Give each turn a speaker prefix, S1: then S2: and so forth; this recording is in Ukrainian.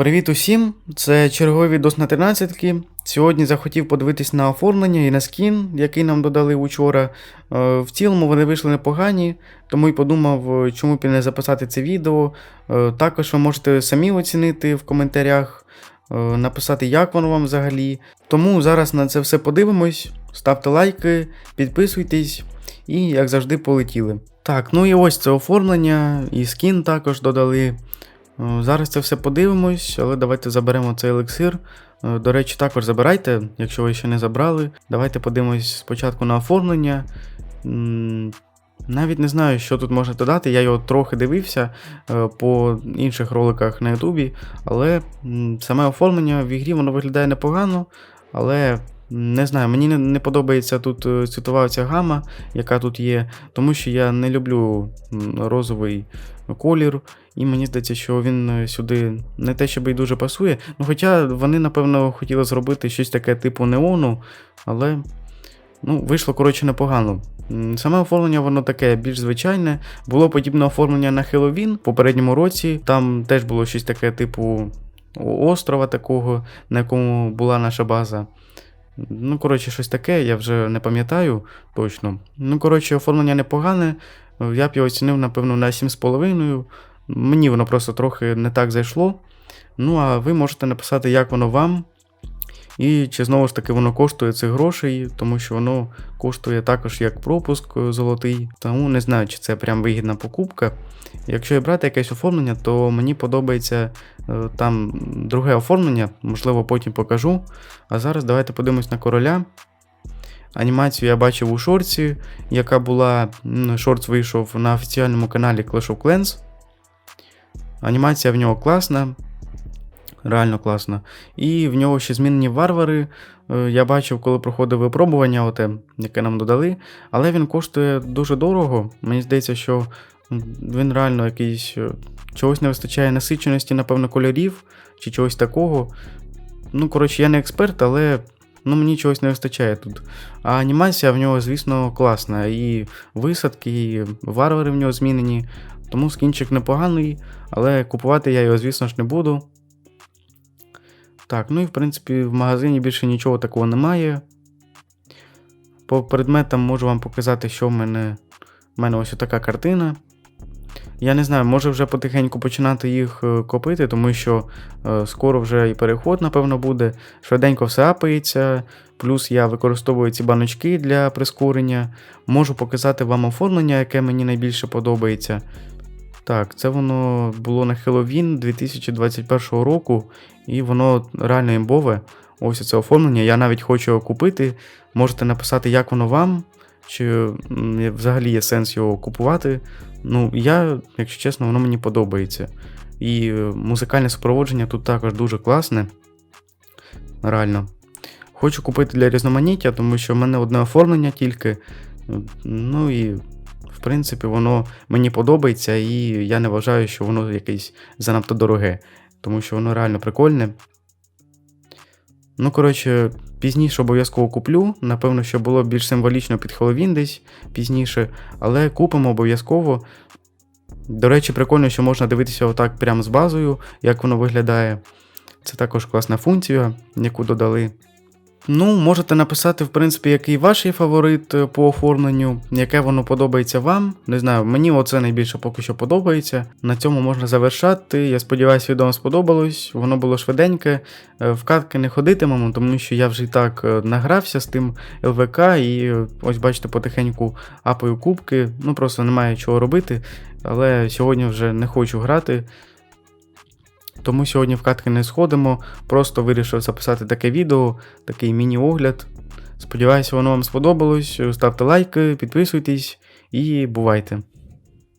S1: Привіт усім! Це черговий відос на 13 Сьогодні захотів подивитись на оформлення і на скін, який нам додали учора. Е, В цілому вони вийшли непогані, тому й подумав, е, чому б і не записати це відео. Е, Також ви можете самі оцінити в коментарях, написати, як воно вам взагалі. Тому зараз на це все подивимось. Ставте лайки, підписуйтесь і, як завжди, полетіли. Так, ну і ось це оформлення, і скін також додали. Е, Зараз це все подивимось, але давайте заберемо цей елексир. Е, До речі, також забирайте, якщо ви ще не забрали. Давайте подивимось спочатку на оформлення. Навіть не знаю, що тут можна додати. Я його трохи дивився е, по інших роликах на Ютубі, але саме оформлення в ігрі воно виглядає непогано, але. Не знаю, мені не, подобається тут е, цвітова ця гама, яка тут є, тому що я не люблю розовий колір, і мені здається, що він е, сюди не те, щоб і дуже пасує. Ну, хоча вони, напевно, хотіли зробити щось таке типу неону, але ну, вийшло, коротше, непогано. Саме оформлення воно таке більш звичайне. Було подібне оформлення на Хеллоуін в попередньому році. Там теж було щось таке, типу острова такого, на якому була наша база. Ну, коротше, щось таке, я вже не пам'ятаю точно. Ну, коротше, оформлення непогане. Я б його оцінив, напевно, на 7,5. Мені воно просто трохи не так зайшло. Ну, а ви можете написати, як воно вам. І чи знову ж таки воно коштує цих грошей, тому що воно коштує також як пропуск е, золотий. Тому не знаю, чи це прям вигідна покупка. Якщо і брати якесь оформлення, то мені подобається е, там друге оформлення, можливо, потім покажу. А зараз давайте подивимось на короля. Анімацію я бачив у шорці, яка була. Шорт вийшов на офіціальному каналі Clash of Clans. Анімація в нього класна. Реально класна. І в нього ще змінені варвари. Е, Я бачив, коли проходив випробування, оте, яке нам додали. Але він коштує дуже дорого. Мені здається, що він реально якийсь. е, Чогось не вистачає насиченості, напевно, кольорів чи чогось такого. Ну, коротше, я не експерт, але ну, мені чогось не вистачає тут. А анімація в нього, звісно, класна. І висадки, і варвари в нього змінені. Тому скінчик непоганий, але купувати я його, звісно ж, не буду. Так, ну і в принципі в магазині більше нічого такого немає. По предметам можу вам показати, що в мене. В мене ось така картина. Я не знаю, може вже потихеньку починати їх е, копити, тому що е, скоро вже і переход, напевно, буде. Швиденько все апається. Плюс я використовую ці баночки для прискорення. Можу показати вам оформлення, яке мені найбільше подобається. Так, це воно було на Хеллоуін 2021 року, і воно реально імбове. Ось це оформлення. Я навіть хочу купити. Можете написати, як воно вам, чи взагалі є сенс його купувати. Ну, я, якщо чесно, воно мені подобається. І е, музикальне супроводження тут також дуже класне. Реально. Хочу купити для різноманіття, тому що в мене одне оформлення тільки. Ну і в принципі, воно мені подобається, і я не вважаю, що воно якесь занадто дороге, тому що воно реально прикольне. Ну, коротше, пізніше обов'язково куплю. Напевно, що було більш символічно під Хеллоуін десь пізніше, але купимо обов'язково. До речі, прикольно, що можна дивитися отак прямо з базою, як воно виглядає. Це також класна функція, яку додали. Ну, можете написати, в принципі, який ваш фаворит е, по оформленню, яке воно подобається вам. Не знаю, мені оце найбільше поки що подобається. На цьому можна завершати. Я сподіваюся, відео сподобалось. Воно було швиденьке. Е, В катки не ходитимемо, тому що я вже і так е, награвся з тим ЛВК, і ось бачите, потихеньку апаю кубки. Ну просто немає чого робити. Але сьогодні вже не хочу грати. Тому сьогодні в катки не сходимо, просто вирішив записати таке відео, такий міні-огляд. Сподіваюся, воно вам сподобалось. Ставте лайки, підписуйтесь і бувайте!